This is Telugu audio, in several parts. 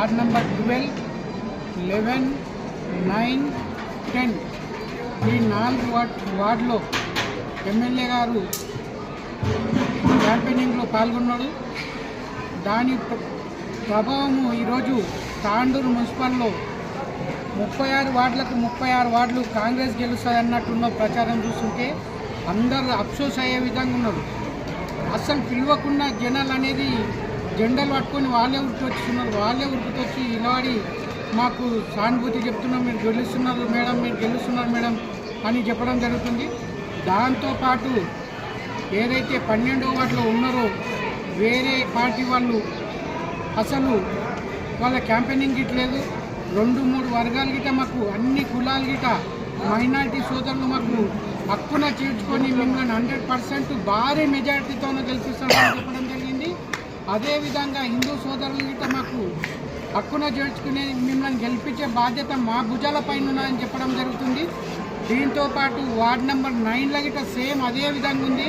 Ward number twelve eleven nine ten ఈ నాలుగు వార్డ్ వార్డులో ఎమ్మెల్యే గారు క్యాంపెయినింగ్లో పాల్గొన్నాడు. దాని ప్రభావము ఈరోజు తాండూరు మున్సిపల్లో ముప్పై ఆరు వార్డులకు ముప్పై ఆరు వార్డులు కాంగ్రెస్ గెలుస్తుందన్నట్టున్న ప్రచారం చూస్తుంటే అందరూ అఫ్సోస్ అయ్యే విధంగా ఉన్నారు. అస్సలు పిలవకుండా జనాలు అనేది జెండాలు పట్టుకొని వాళ్ళే ఉరికొచ్చుతున్నారు వాళ్ళే ఉరికొచ్చి ఇలాడి మాకు సానుభూతి చెప్తున్నాం మీరు గెలుస్తున్నారు మేడం మీరు గెలుస్తున్నారు మేడం అని చెప్పడం జరుగుతుంది. దాంతోపాటు ఏదైతే పన్నెండో వాటిలో ఉన్నారో వేరే పార్టీ వాళ్ళు అసలు వాళ్ళ క్యాంపెయినింగ్ గిట్లేదు రెండు మూడు వర్గాలు గిట మాకు అన్ని కులాలు గిట మైనార్టీ సోదరులు మాకు హక్కున చేర్చుకొని మిమ్మల్ని హండ్రెడ్ పర్సెంట్ భారీ మెజారిటీతోనే గెలిపిస్తామని చెప్పడం అదేవిధంగా హిందూ సోదరుల గిట్ట మాకు హక్కున చేర్చుకునే మిమ్మల్ని గెలిపించే బాధ్యత మా భుజాల పైన చెప్పడం జరుగుతుంది. దీంతో పాటు వార్డ్ నెంబర్ నైన్లో గిట్ట సేమ్ అదే విధంగా ఉంది.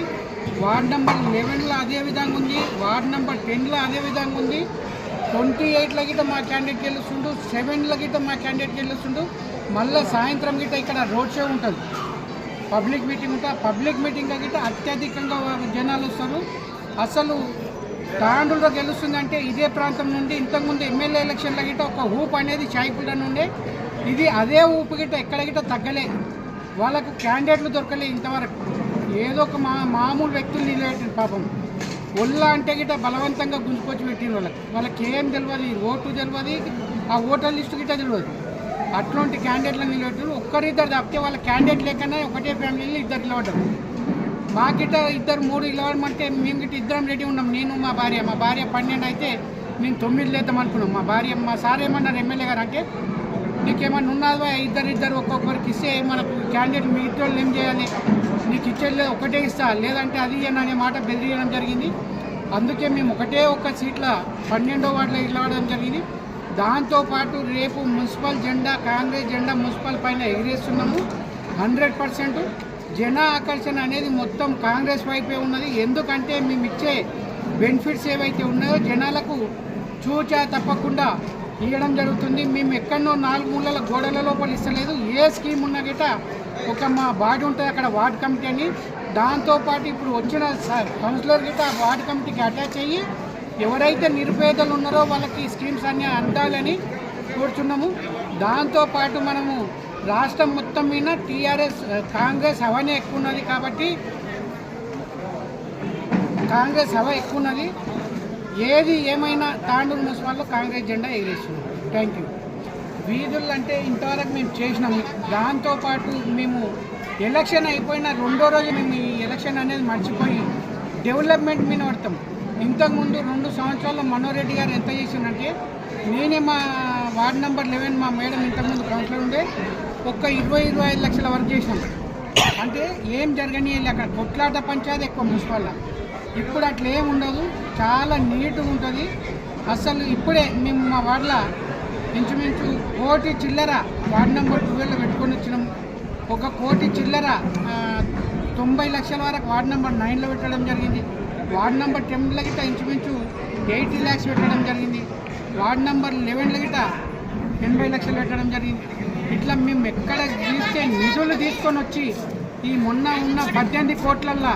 వార్డ్ నెంబర్ లెవెన్లో అదే విధంగా ఉంది. వార్డ్ నెంబర్ టెన్లో అదే విధంగా ఉంది. ట్వంటీ ఎయిట్లో గిట్ట మా క్యాండిడేట్ గెలుస్తుండు. సెవెన్లో గిట్ట మా క్యాండిడేట్ గెలుస్తుండు. మళ్ళీ సాయంత్రం గిట్ట ఇక్కడ రోడ్ షో ఉంటుంది. పబ్లిక్ మీటింగ్ ఉంటుంది. పబ్లిక్ మీటింగ్ గిట్ట అత్యధికంగా జనాలు వస్తారు. అసలు తాండూరులో గెలుస్తుందంటే ఇదే ప్రాంతం నుండి ఇంతకుముందు ఎమ్మెల్యే ఎలక్షన్ల గిట్ట ఒక ఊపు అనేది చాయ్పుడ నుండే. ఇది అదే ఊపు గిట్ట ఎక్కడ గిట్ట తగ్గలే. వాళ్ళకు క్యాండిడేట్లు దొరకలే ఇంతవరకు. ఏదో ఒక మా మామూలు వ్యక్తులు నిలబెట్టిన పాపం. ఒళ్ళ అంటే గిట్ట బలవంతంగా గుంజుకొచ్చి పెట్టిన వాళ్ళకి. వాళ్ళకి ఏం తెలియదు ఓటు తెలియదు ఆ ఓటర్ లిస్టు గిట్ట తెలియదు అట్లాంటి క్యాండిడేట్లను నిలబెట్టారు ఒక్కరిద్దరు తప్పితే వాళ్ళ క్యాండిడేట్ లేకనే ఒకటే ఫ్యామిలీలో ఇద్దరు నిలబడ్డారు. మా గిట్ట ఇద్దరు మూడు నిలబడమంటే మేము గిట్ట ఇద్దరం రెడీ ఉన్నాం. నేను మా భార్య. మా భార్య పన్నెండు అయితే మేము తొమ్మిది లేద్దాం అనుకున్నాం. మా భార్య మా సార్ ఏమన్నారు ఎమ్మెల్యే గారు అంటే నీకేమన్నా ఉన్నదో ఇద్దరు ఇద్దరు ఒక్కొక్కరికి ఇస్తే మనకు క్యాండిడేట్ మీ ఇద్దరు ఏం చేయాలి? నీకు ఇచ్చేది ఒకటే ఇస్తా. లేదంటే అది ఇయ్యను అనే మాట బెదిరియడం జరిగింది. అందుకే మేము ఒకటే ఒక్క సీట్ల పన్నెండో వాటిలో ఇవ్వడం జరిగింది. దాంతోపాటు రేపు మున్సిపల్ జెండా కాంగ్రెస్ జెండా మున్సిపల్ పైన ఎగిరేస్తున్నాము. హండ్రెడ్ పర్సెంట్ జన ఆకర్షణ అనేది మొత్తం కాంగ్రెస్ వైపే ఉన్నది. ఎందుకంటే మేము ఇచ్చే బెనిఫిట్స్ ఏవైతే ఉన్నాయో జనాలకు చూచా తప్పకుండా ఇవ్వడం జరుగుతుంది. మేము ఎక్కడనో నాలుగు మూలల గోడల లోపల ఇస్తలేదు. ఏ స్కీమ్ ఉన్నా గిట ఒక మా బాడీ ఉంటుంది అక్కడ వార్డ్ కమిటీ అని. దాంతోపాటు ఇప్పుడు వచ్చిన స- కౌన్సిలర్ గిట ఆ వార్డ్ కమిటీకి అటాచ్ అయ్యి ఎవరైతే నిరుపేదలు ఉన్నారో వాళ్ళకి స్కీమ్స్ అన్నీ అందాలని కోరుచున్నాము. దాంతోపాటు మనము రాష్ట్రం మొత్తం మీద టీఆర్ఎస్ కాంగ్రెస్ హవానే ఎక్కువ ఉన్నది కాబట్టి కాంగ్రెస్ హవా ఎక్కువ ఉన్నది ఏది ఏమైనా తాండూరు మున్సిపాల్లో కాంగ్రెస్ జెండా ఎగిరేస్తున్నాం థ్యాంక్ యూ వీధులు అంటే ఇంతవరకు మేము చేసినాము. దాంతోపాటు మేము ఎలక్షన్ అయిపోయిన రెండో రోజు మేము ఈ ఎలక్షన్ అనేది మర్చిపోయి డెవలప్మెంట్ మీద పడతాం. ఇంతకుముందు రెండు సంవత్సరాల్లో మనోరెడ్డి గారు ఎంత చేసిందంటే నేనే మా వార్డ్ నెంబర్ లెవెన్ మా మేడం ఇంతకుముందు కౌన్సిలర్ ఉండే ఒక్క ఇరవై ఇరవై ఐదు లక్షల వరకు చేసినాం. అంటే ఏం జరగని అక్కడ కొట్లాట పంచాయతీ ఎక్కువ మున్సిపల్ ఇప్పుడు అట్లా ఏం ఉండదు. చాలా నీట్గా ఉంటుంది. అసలు ఇప్పుడే మేము మా వార్డుల ఇంచుమించు కోటి చిల్లర వార్డ్ నెంబర్ ట్వెల్వ్లో పెట్టుకొని వచ్చినాం. ఒక కోటి చిల్లర తొంభై లక్షల వరకు వార్డ్ నెంబర్ నైన్లో పెట్టడం జరిగింది. వార్డ్ నెంబర్ టెన్లో గిట్ట ఇంచుమించు ఎయిటీ ల్యాక్స్ పెట్టడం జరిగింది. వార్డ్ నెంబర్ లెవెన్లో గిట్ట ఎనభై లక్షలు పెట్టడం జరిగింది. ఇట్లా మేము ఎక్కడ తీస్తే నిధులు తీసుకొని వచ్చి ఈ మొన్న ఉన్న పద్దెనిమిది కోట్లల్లో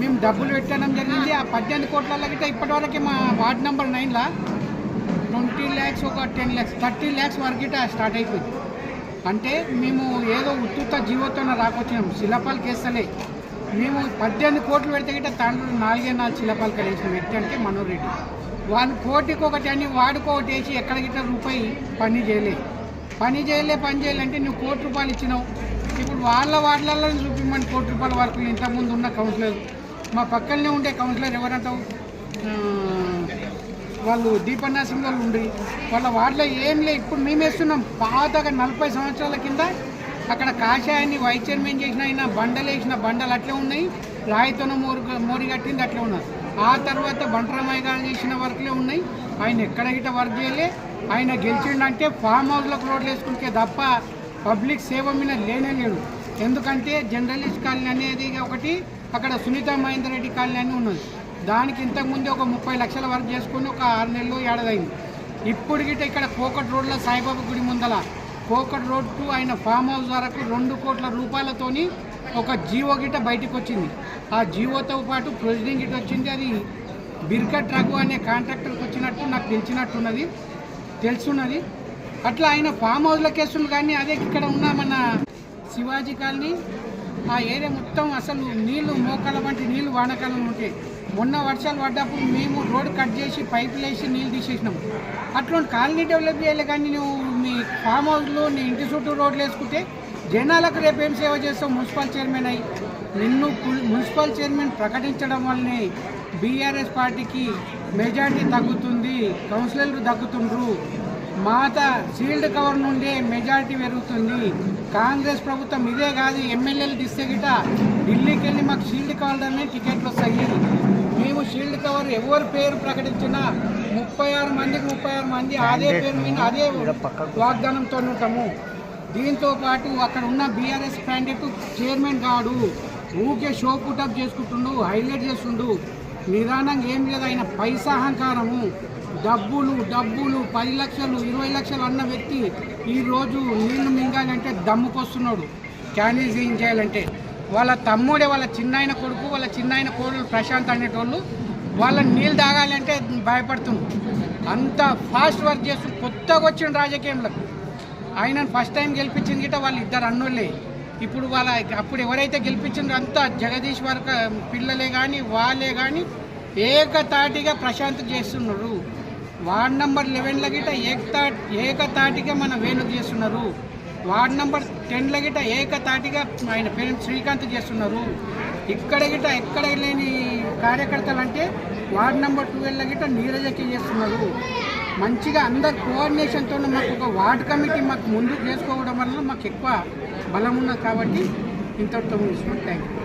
మేము డబ్బులు పెట్టడం జరిగింది. ఆ పద్దెనిమిది కోట్లల్లో గిట్ట ఇప్పటివరకు మా వార్డ్ నెంబర్ నైన్లో ట్వంటీ ల్యాక్స్ ఒక టెన్ ల్యాక్స్ థర్టీ ల్యాక్స్ వరకు స్టార్ట్ అయిపోయింది. అంటే మేము ఏదో ఉత్తుత జీవోతో రాకొచ్చినాం. శిలపాలు కేస్తలే. మేము పద్దెనిమిది కోట్లు పెడితే గిట్ట తాండ్రులు నాలుగే నాలుగు శిలపాలు కలిసిన వ్యక్తి అంటే మనోహర్ రెడ్డి. వాళ్ళు కోటికి ఒకటి అని వాడుకోటి వేసి ఎక్కడ గిట్ట రూపాయి పని చేయలేదు పని చేయలే పని చేయాలంటే నువ్వు కోటి రూపాయలు ఇచ్చినావు. ఇప్పుడు వాళ్ళ వాటిలలో చూపిమ్మని కోటి రూపాయల వరకు ఇంతకుముందు ఉన్న కౌన్సిలర్. మా పక్కనే ఉండే కౌన్సిలర్ ఎవరంటావు? వాళ్ళు దీపన్నా వాళ్ళు ఉండి వాళ్ళ వాటిలో ఏం లే ఇప్పుడు మేము వేస్తున్నాం. పాతగా నలభై సంవత్సరాల కింద అక్కడ కాషాయాన్ని వైస్ చైర్మన్ చేసిన ఆయన బండలు వేసిన బండలు అట్లే ఉన్నాయి. రాయితోన మోరు మోరి కట్టింది అట్లే ఉన్నారు ఆ తర్వాత బంటరామయ్య గారు చేసిన వర్క్లే ఉన్నాయి. ఆయన ఎక్కడ గిట్ట వర్క్ చేయలే. ఆయన గెలిచిండంటే ఫామ్ హౌస్లకు రోడ్లు వేసుకుంటే తప్ప పబ్లిక్ సేవ మీద లేనే లేడు. ఎందుకంటే జర్నలిస్ట్ కాలనీ అనేది ఒకటి అక్కడ సునీత మహేందర్ రెడ్డి కాలనీ అని ఉన్నది. దానికి ఇంతకుముందు ఒక ముప్పై లక్షల వరకు చేసుకుని ఒక ఆరు నెలలు ఏడాదైంది. ఇప్పుడు గిట్ట ఇక్కడ కోకట్ రోడ్లో సాయిబాబా గుడి ముందల కోకట్ రోడ్ టు ఆయన ఫామ్ హౌస్ వరకు రెండు కోట్ల రూపాయలతోని ఒక జీవో గిట్ట బయటకు వచ్చింది ఆ జీవోతో పాటు ప్రొసీడింగ్ గిట్ట వచ్చింది అది బిర్కట్ రఘు అనే కాంట్రాక్టర్కి వచ్చినట్టు నాకు తెలిసినట్టున్నది తెలుసున్నది. అట్లా ఆయన ఫామ్ హౌస్ల కేసులు కానీ అదే ఇక్కడ ఉన్న మన శివాజీ కాలనీ ఆ ఏరియా మొత్తం అసలు నీళ్ళు మోకాల వంటి నీళ్ళు వానకాలం ఉంటాయి మొన్న వర్షాలు పడ్డప్పుడు మేము రోడ్ కట్ చేసి పైపులు వేసి నీళ్ళు తీసేసినాం. అట్లాంటి కాలనీ డెవలప్ చేయాలి కానీ నువ్వు మీ ఫామ్ హౌస్లో నీ ఇంటి చుట్టూ రోడ్లు వేసుకుంటే జనాలకు రేపేం సేవ చేస్తావు మున్సిపల్ చైర్మన్ అయ్యి నిన్ను మున్సిపల్ చైర్మన్ ప్రకటించడం వల్లనే బీఆర్ఎస్ పార్టీకి మెజార్టీ తగ్గుతుంది కౌన్సిలర్లు తగ్గుతుండ్రు. మాత సీల్డ్ కవర్ నుండే మెజారిటీ పెరుగుతుంది. కాంగ్రెస్ ప్రభుత్వం ఇదే కాదు ఎమ్మెల్యేలు తీస్తే గిట ఢిల్లీకి వెళ్ళి మాకు షీల్డ్ కవర్లోనే టికెట్లు వస్తాయి. మేము షీల్డ్ కవర్ ఎవరి పేరు ప్రకటించినా ముప్పై ఆరు మందికి ముప్పై ఆరు మంది అదే పేరు మీద అదే వాగ్దానంతో ఉంటాము. దీంతో పాటు అక్కడ ఉన్న బీఆర్ఎస్ క్యాండిడేట్ చైర్మన్ కాడు ఊకే షో పుటప్ చేసుకుంటుండు హైలైట్ చేస్తుండు. నిదానంగా ఏం లేదు ఆయన పైసా అహంకారము. డబ్బులు డబ్బులు పది లక్షలు ఇరవై లక్షలు అన్న వ్యక్తి ఈరోజు నీళ్ళు మింగాలంటే దమ్ముకొస్తున్నాడు. క్యానీస్ ఏం చేయాలంటే వాళ్ళ తమ్ముడే వాళ్ళ చిన్నాయన కొడుకు వాళ్ళ చిన్నాయన కోడలు ప్రశాంత్ అనేటోళ్ళు వాళ్ళ నీళ్ళు తాగాలంటే భయపడుతుంది అంత ఫాస్ట్ వర్క్ చేస్తూ కొత్తగా వచ్చిన రాజకీయంలో. ఆయన ఫస్ట్ టైం గెలిపించింది గిట్ట వాళ్ళు ఇద్దరు అన్నోళ్ళే. ఇప్పుడు వాళ్ళ అప్పుడు ఎవరైతే గెలిపించిందో అంతా జగదీష్ వర్క పిల్లలే కానీ వాళ్ళే కానీ ఏకతాటిగా ప్రశాంత్ చేస్తున్నారు. వార్డ్ నెంబర్ లెవెన్ల గిట ఏకతా ఏకతాటిగా మన వేణు చేస్తున్నారు. వార్డ్ నెంబర్ టెన్ల గిట ఏకతాటిగా ఆయన పేరు శ్రీకాంత్ చేస్తున్నారు. ఇక్కడ గిట ఎక్కడ లేని కార్యకర్తలు అంటే వార్డ్ నెంబర్ ట్వెల్వ్ గిట నీరజకి చేస్తున్నారు. మంచిగా అందరు కోఆర్డినేషన్తో మాకు ఒక వార్డ్ కమిటీ మాకు ముందు చేసుకోవడం వల్ల మాకు ఎక్కువ బలం ఉన్నది కాబట్టి ఇంతటితో ముగిస్తున్నాం. Thank you